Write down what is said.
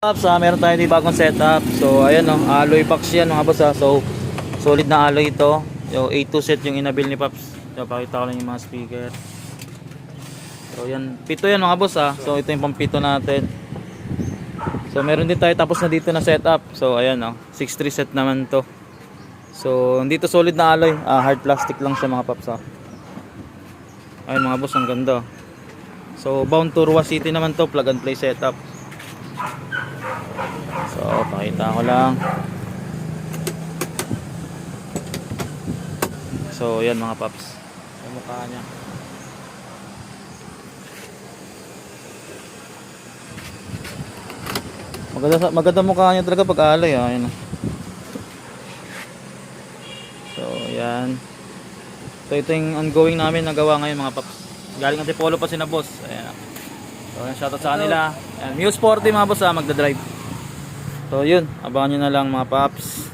Ah, meron tayo dito bagong setup. So, ayan no, alloy box yan mga boss ah. So, solid na alloy ito. Yung A2 set yung inabil ni Paps. So, pakita ko lang yung mga speaker. So, yan. Pito yan mga boss ah. So, ito yung pampito natin. So, meron din tayo tapos na dito na setup. So, ayan no. 6.3 set naman to. So, dito solid na alloy. Ah, hard plastic lang siya mga Paps ah. Ayun mga boss, ang ganda. So, bound to Ruwa City naman to. Plug and play setup. So, pakita ko lang. So, yan mga paps. Yung mukha niya. Maganda, maganda mukha niya talaga pag alay. Ah. Yan. ah. So, yan. So, ito yung ongoing namin nagawa ngayon mga paps. Galing ang Polo pa si na boss. Ayan. ah. So, yan, shoutout sa kanila. Ayan, Muse 40 mga boss ah, magdadrive. So, yun. Abangan nyo na lang mga paps.